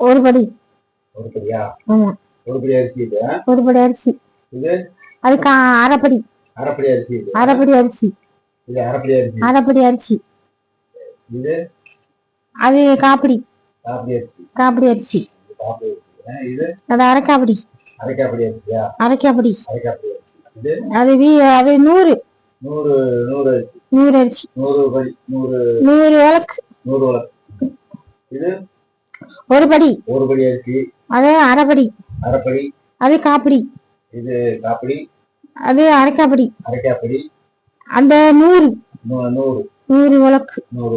ஒரு படி. ஒரு படியா? ஆமா. ஒரு படி அரிசி இது? ஒரு படி அரிசி. இது? அது கா அரைப்படி அரைப்படி அரிசி இது. அரைப்படி அரிசி. இது அரைப்படி அரிசி. அரைப்படி அரிசி. இது? அது காப்பிடி. காப்படி அரிசி. காப்பிடி அரிசி. இது அது அரைக்காப்பிடி. அரைக்காப்படி அரிசியா? அரைக்காப்பிடி. அரைக்காப்படி அரிசி. இது? அது வீ அது நூறு. நூறு நூறு அரிசி. நூறு அரிசி. நூறு படி நூறு. நூறு விளக்கு. நூறு வளர்ச்சி இது ஒரு படி. ஒரு படி அரிசி அது அரைப்படி அரைப்படி அது காப்பிடி. இது காப்படி. அது அரைக்காப்பிடி. அரைக்காப்படி. அந்த நூறு. நூறு. நூறு விளக்கு. நூறு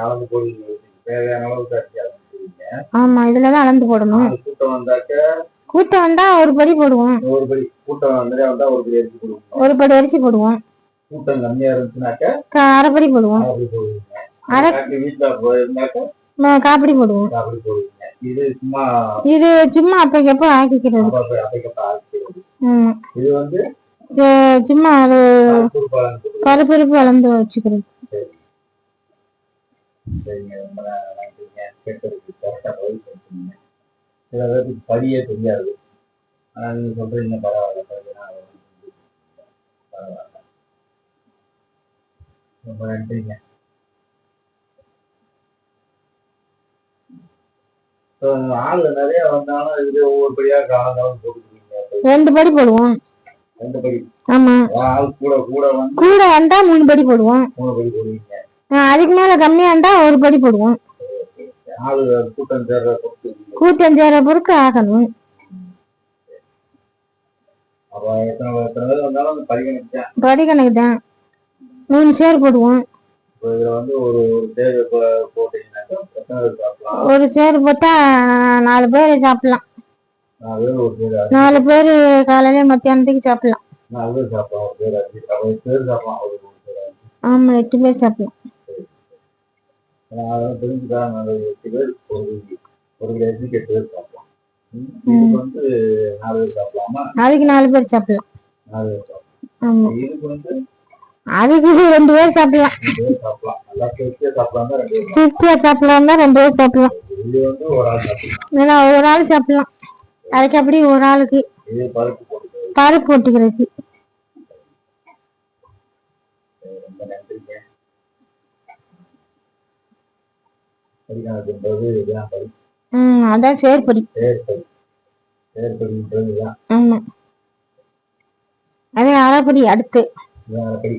அளந்து போடுவீங்க. தேவையான அளவுக்கு அரிசி அளந்து போடுவீங்க. ஆமா இதுலதான் அளந்து போடணும். கூட்டம் வந்தாக்க கூட்டம் வந்தா ஒரு படி போடுவோம். ஒரு படி. கூட்டம் வந்தா ஒரு படி அரிசி போடுவீங்க ஒரு படி அரிசி போடுவோம். கூட்டம் கம்மியா இருந்துச்சுனாக்க அரைப்படி போடுவோம். வீட்டுல காப்பிடி போடுவோம். இது சும்மா இது சும்மா அப்பைக்கப்ப ஆக்கிக்கிறது? இது வந்து சும்மா அது பருப்பருப்பு அளந்து வச்சுக்கிறது. சில பேருக்கு படியே தெரியாது. ஆனால் நீங்க சொல்றீங்க பரவாயில்ல பரவாயில்ல. ரொம்ப நன்றிங்க ஆள் நிறைய வந்தாலும் இதுல ஒவ்வொரு படியா காலம் போட்டுக்குவீங்க ரெண்டு படி போடுவோம். ரெண்டு படி. ஆமா. ஆள் கூட கூட வந்து கூட வந்தா மூணு படி போடுவோம். மூணு படி போடுவீங்க. அதுக்கு மேல கம்மியா இருந்தா ஒரு படி போடுவோம். ஆள் கூட்டம் சேர்ற பொறுத்து. கூட்டம் சேர பொறுத்து ஆகணும். அப்போ எத்தனை எத்தனை பேர் வந்தாலும் தான். படி கணக்கு தான். மூணு சேர் போடுவோம். ஒரு சேர் போட்டா நாலு பேர் சாப்பிடலாம். நாலு பேர் காலையில மத்தியானத்துக்கு சாப்பிடலாம். ஆமா எட்டு பேர் சாப்பிடலாம். அதுக்கு நாலு பேர் சாப்பிடலாம். ஆமா. அதுக்கு ரெண்டு பேர் சாப்பிடலாம். திருப்தியா சாப்பிடலாம் தான் ரெண்டு பேர் சாப்பிடலாம். ஏன்னா ஒரு ஆள் சாப்பிடலாம். அதுக்கு அப்படி ஒரு ஆளுக்கு பருப்பு போட்டுக்கிறது அதான் ஆமா. அதே அரைப்படி அடுத்து. இதுதான் படி